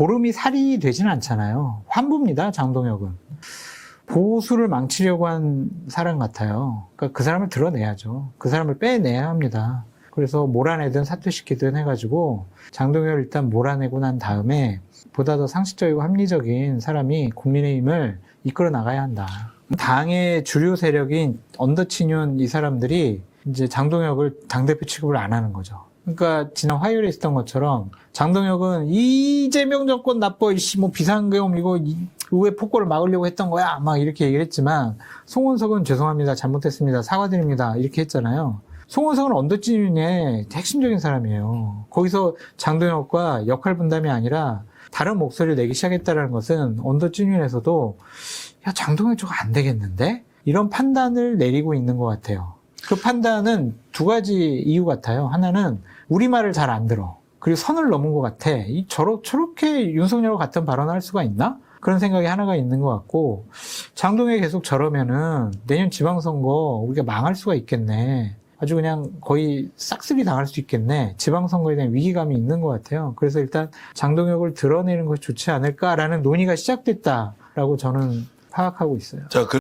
고름이 살이 되진 않잖아요. 환부입니다, 장동혁은. 보수를 망치려고 한 사람 같아요. 그러니까 그 사람을 드러내야죠. 그 사람을 빼내야 합니다. 그래서 몰아내든 사퇴시키든 해가지고 장동혁을 일단 몰아내고 난 다음에 보다 더 상식적이고 합리적인 사람이 국민의힘을 이끌어 나가야 한다. 당의 주류 세력인 언더치윤 이 사람들이 이제 장동혁을 당대표 취급을 안 하는 거죠. 그러니까 지난 화요일에 있었던 것처럼 장동혁은 이재명 정권 나빠 이씨 뭐 비상계엄 이거 이- 의회 폭거를 막으려고 했던 거야 막 이렇게 얘기를 했지만 송원석은 죄송합니다 잘못했습니다 사과드립니다 이렇게 했잖아요. 송원석은 언더진의 핵심적인 사람이에요. 거기서 장동혁과 역할 분담이 아니라 다른 목소리를 내기 시작했다는 것은 언더진에서도 야 장동혁 저거 안 되겠는데 이런 판단을 내리고 있는 것 같아요. 그 판단은 두 가지 이유 같아요. 하나는 우리 말을 잘 안 들어. 그리고 선을 넘은 것 같아. 이 저러, 저렇게 윤석열과 같은 발언을 할 수가 있나? 그런 생각이 하나가 있는 것 같고, 장동혁이 계속 저러면은 내년 지방선거 우리가 망할 수가 있겠네. 아주 그냥 거의 싹쓸이 당할 수 있겠네. 지방선거에 대한 위기감이 있는 것 같아요. 그래서 일단 장동혁을 드러내는 것이 좋지 않을까라는 논의가 시작됐다라고 저는 파악하고 있어요. 자, 그